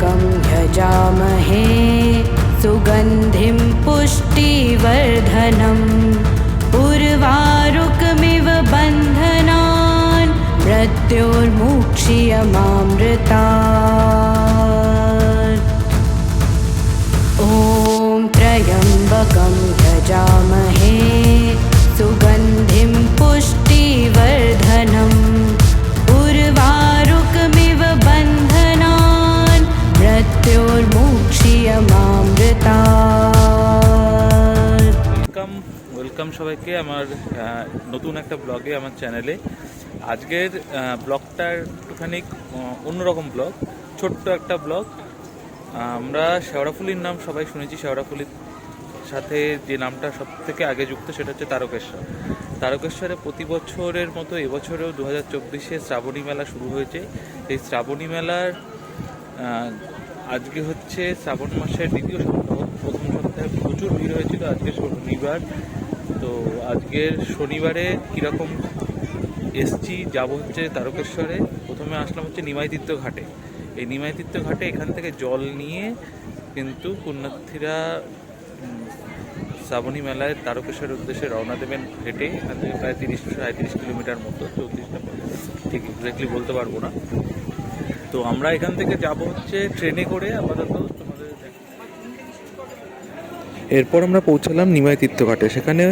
कं यजामहे सुगन्धिं पुष्टिवर्धनम् उर्वारुकमिव बन्धनान् मृत्युर्मुक्ष्यमामृता ॐ त्र्यम्बकं यजामहे একটা ব্লগে আমার চ্যানেলে আজকের ব্লগটা একটুখানি অন্যরকম ব্লগ ছোট্ট একটা ব্লগ আমরা শেওড়াফুলির নাম সবাই শুনেছি, শেওড়াফুলির সাথে যে নামটা সব থেকে আগে যুক্ত সেটা হচ্ছে তারকেশ্বর। তারকেশ্বরে প্রতি বছরের মতো এবছরেও দু হাজার চব্বিশে শ্রাবণী মেলা শুরু হয়েছে। এই শ্রাবণী মেলার আজকে হচ্ছে শ্রাবণ মাসের দ্বিতীয় সপ্তাহ, প্রথম সপ্তাহে প্রচুর ভিড় হয়েছিল। আজকে শনিবার তো আজকের শনিবারে কীরকম এসছি যাব হচ্ছে তারকেশ্বরে? প্রথমে আসলাম হচ্ছে নিমাইতীর্থ ঘাটে এই নিমাইতীর্থ ঘাটে এখান থেকে জল নিয়ে কিন্তু পুণ্যার্থীরা শ্রাবণী মেলায় তারকেশ্বরের উদ্দেশ্যে রওনা দেবেন হেঁটে। এখান থেকে প্রায় তিরিশ সাঁত্রিশ কিলোমিটার মতো, চৌত্রিশটা ঠিক এক্স্যাক্টলি বলতে পারব না। তো আমরা এখান থেকে যাব হচ্ছে ট্রেনে করে আপাতত এরপর আমরা পৌঁছালাম নিমাই তীর্থঘাটে সেখানে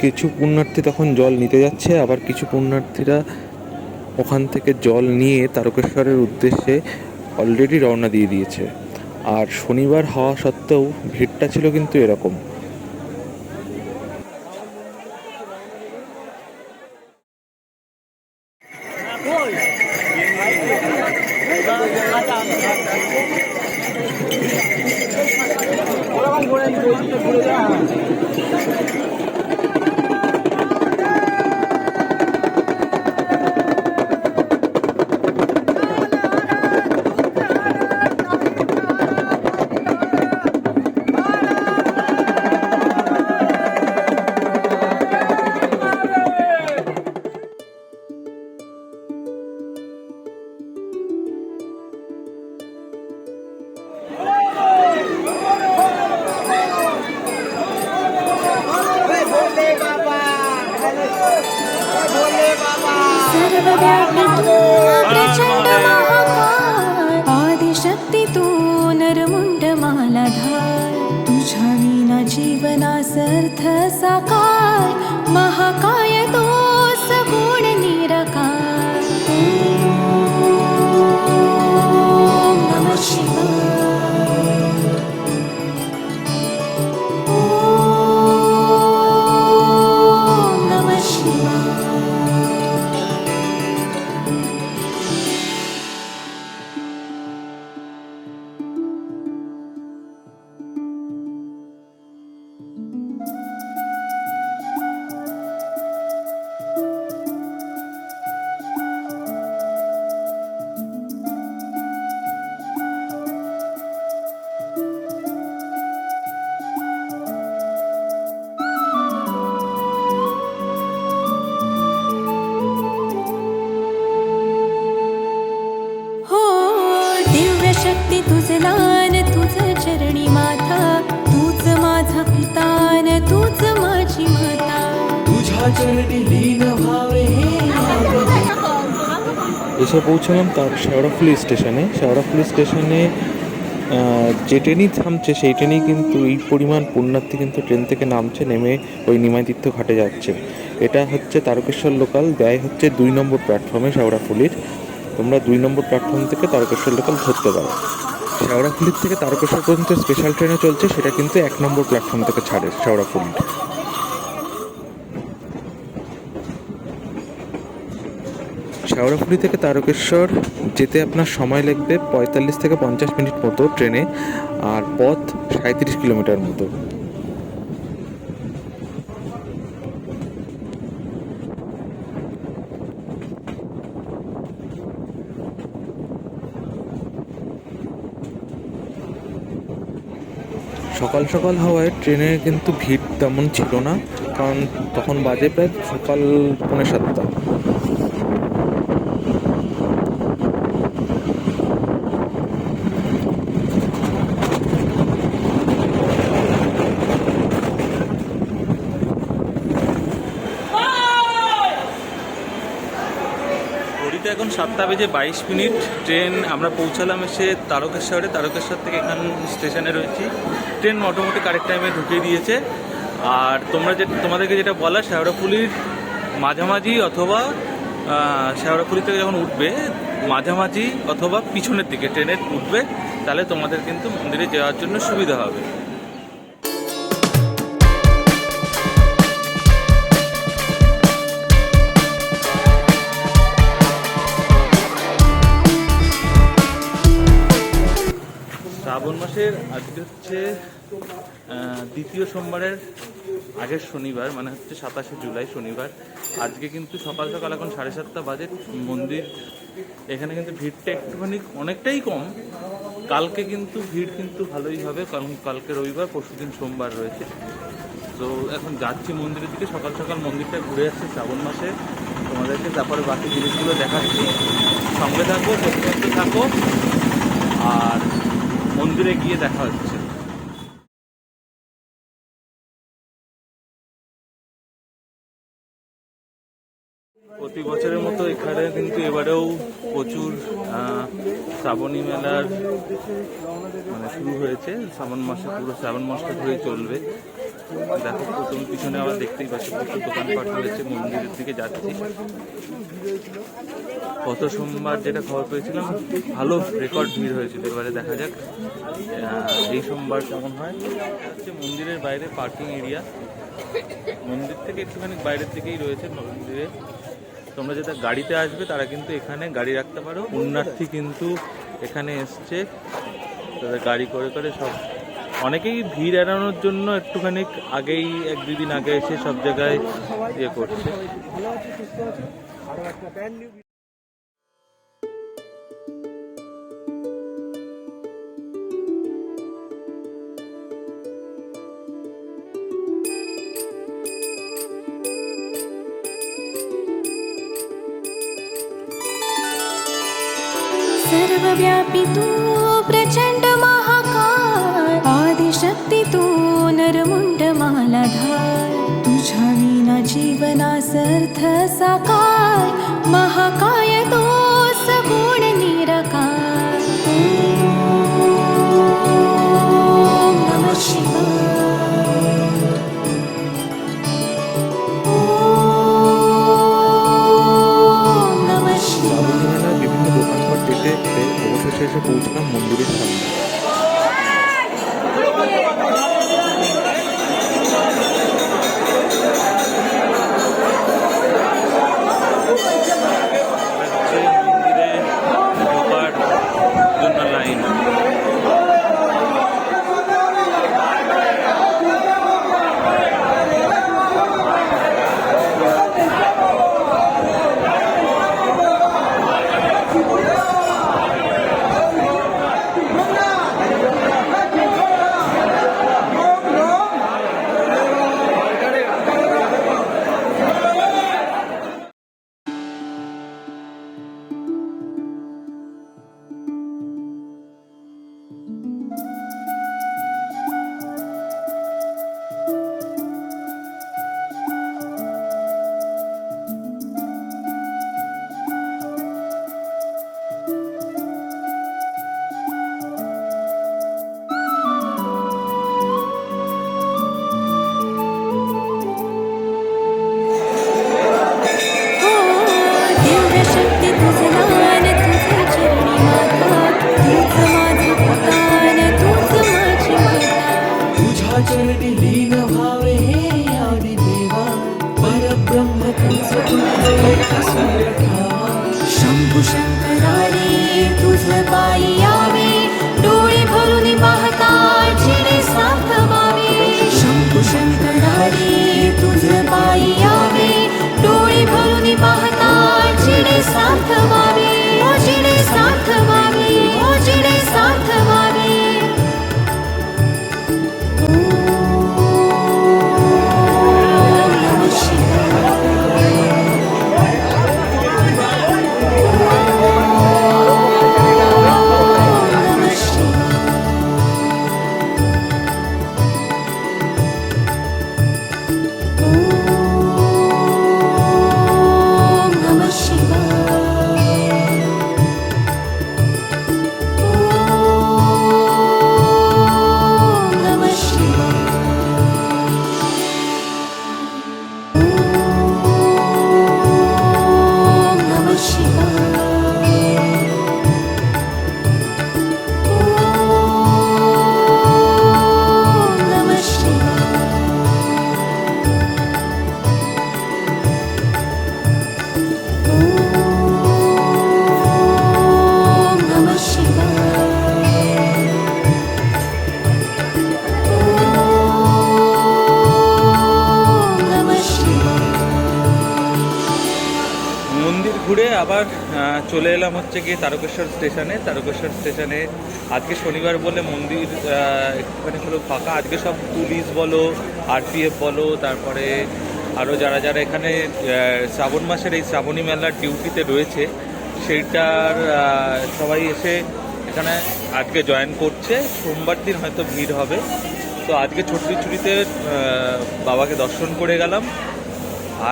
কিছু পুণ্যার্থী তখন জল নিতে যাচ্ছে, আবার কিছু পুণ্যার্থীরা ওখান থেকে জল নিয়ে তারকেশ্বরের উদ্দেশ্যে অলরেডি রওনা দিয়ে দিয়েছে আর শনিবার হওয়া সত্ত্বেও ভিড়টা ছিল কিন্তু এরকম Thank you. Thank you. तू नरमुंड मालाधार. तुझ्या विना जीवनास अर्थ साकार. महाकाय এসে পৌঁছলাম তার শেওড়াফুলি স্টেশনে। শেওড়াফুলি স্টেশনে যে ট্রেনই থামছে সেই ট্রেনেই কিন্তু এই পরিমাণ পুণ্যার্থী কিন্তু ট্রেন থেকে নামছে, নেমে ওই নিমাইতীর্থ ঘাটে যাচ্ছে। এটা হচ্ছে তারকেশ্বর লোকাল দেয় হচ্ছে দুই নম্বর প্ল্যাটফর্মে শেওড়াফুলির তোমরা দুই নম্বর প্ল্যাটফর্ম থেকে তারকেশ্বর লোকাল ধরতে পারো। শেওড়াফুলির থেকে তারকেশ্বর পর্যন্ত স্পেশাল ট্রেনে চলছে, সেটা কিন্তু এক নম্বর প্ল্যাটফর্ম থেকে ছাড়ে শেওড়াফুলির শেওড়াফুলি থেকে তারকেশ্বর যেতে আপনার সময় লাগবে পঁয়তাল্লিশ থেকে পঞ্চাশ মিনিট মতো ট্রেনে আর পথ সাঁত্রিশ কিলোমিটার মতো। সকাল সকাল হওয়ায় ট্রেনে কিন্তু ভিড় তেমন ছিল না, কারণ তখন বাজে প্রায় সকাল পৌনে সাতটা। ঘড়িতে এখন সাতটা বেজে বাইশ মিনিট। ট্রেন আমরা পৌঁছালাম এসে তারকেশ্বরে। তারকেশ্বর থেকে এখান স্টেশনে রয়েছি। ট্রেন মোটামুটি কারেক্ট টাইমে ঢুকিয়ে দিয়েছে। আর তোমরা যে তোমাদেরকে যেটা বলা শেওড়াফুলির মাঝামাঝি অথবা আহ, শেওড়াফুলি থেকে যখন উঠবে মাঝামাঝি অথবা পিছনের দিকে ট্রেনে উঠবে তাহলে তোমাদের কিন্তু মন্দিরে যাওয়ার জন্য সুবিধা হবে। শ্রাবণ মাসের আজকে হচ্ছে দ্বিতীয় সোমবারের আগের শনিবার মানে হচ্ছে সাতাশে জুলাই শনিবার। আজকে কিন্তু সকাল সকাল এখন সাড়ে সাতটা বাজে, মন্দির, এখানে কিন্তু ভিড়টা একটুখানি অনেকটাই কম। কালকে কিন্তু ভিড় কিন্তু ভালোই হবে, কারণ কালকে রবিবার, পরশুদিন সোমবার রয়েছে। তো এখন যাচ্ছি মন্দিরের দিকে, সকাল সকাল মন্দিরটা ঘুরে আসছে শ্রাবণ মাসে। তোমাদেরকে তারপরে বাকি জিনিসগুলো দেখাচ্ছি। সঙ্গে থাকো সত্যি থাকো। আর মন্দিরে গিয়ে দেখা হচ্ছে। প্রতি বছরের মতো এখানে কিন্তু এবারেও প্রচুর শ্রাবণী মেলার মানে শুরু হয়েছে। শ্রাবণ মাসে পুরো শ্রাবণ মাসটা ধরে চলবে। দেখো, প্রথম পিছনে আবার দেখতেই পাচ্ছি প্রচুর দোকানপাট রয়েছে, মন্দিরের দিকে যাচ্ছি। গত সোমবার যেটা খবর পেয়েছিলাম, ভালো রেকর্ড ভিড় হয়েছিল, এবারে দেখা যাক এই সোমবার কেমন হয়। হচ্ছে মন্দিরের বাইরে পার্কিং এরিয়া মন্দির থেকে একটুখানি বাইরের দিকেই রয়েছে মন্দিরে। তোমরা যেটা গাড়িতে আসবে, তারা কিন্তু এখানে গাড়ি রাখতে পারো। পুণ্যার্থী কিন্তু এখানে এসছে। তাদের গাড়ি করে করে সব অনেকেই ভিড় এড়ানোর জন্য একটুখানি আগেই এক দুই দিন আগে এসে সব জায়গায় ইয়ে করছে सर्वव्यापी तू आदिशक्ती तू नरमुंड मालाधार तुझ्या विना जीवनास अर्थ साकार महाकाय तो सगुण निरकार ॐ नमः शिवाय ॐ नमः शिवाय মেলার বিভিন্ন দোকানপাট দেখতে দেখতে অবশেষে এসে পৌঁছলাম চলে এলাম হচ্ছে গিয়ে তারকেশ্বর স্টেশনে। তারকেশ্বর স্টেশনে আজকে শনিবার বলে মন্দির একটুখানি হলো ফাঁকা। আজকে সব পুলিশ বলো, আরপিএফ বলো, তারপরে আরও যারা যারা এখানে শ্রাবণ মাসের এই শ্রাবণী মেলার ডিউটিতে রয়েছে, সেইটার সবাই এসে এখানে আজকে জয়েন করছে। সোমবার দিন হয়তো ভিড় হবে। তো আজকে ছোট্ট ছুটিতে বাবাকে দর্শন করে গেলাম।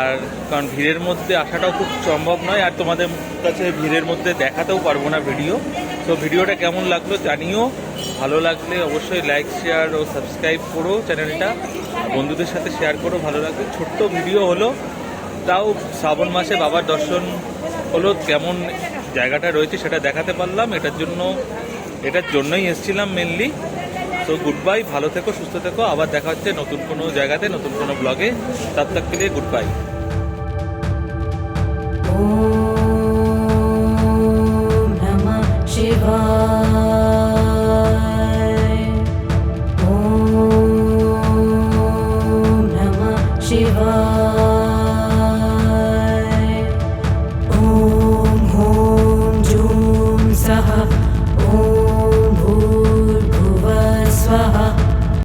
আর কারণ ভিড়ের মধ্যে আসাটাও খুব সম্ভব নয়, আর তোমাদের কাছে ভিড়ের মধ্যে দেখাতেও পারব না ভিডিও। তো ভিডিওটা কেমন লাগল জানিও, ভালো লাগলে অবশ্যই লাইক শেয়ার ও সাবস্ক্রাইব করো চ্যানেলটা বন্ধুদের সাথে শেয়ার করো, ভালো লাগবে ছোট্ট ভিডিও হলো, তাও শ্রাবণ মাসে বাবার দর্শন হলো, কেমন জায়গাটা রয়েছে সেটা দেখাতে পারলাম। এটার জন্য, এটার জন্যই এসেছিলাম মেনলি সো গুড বাই ভালো থেকো, সুস্থ থেকো। আবার দেখা হচ্ছে নতুন কোনো জায়গাতে, নতুন কোনো ব্লগে তার তাক গুড বাই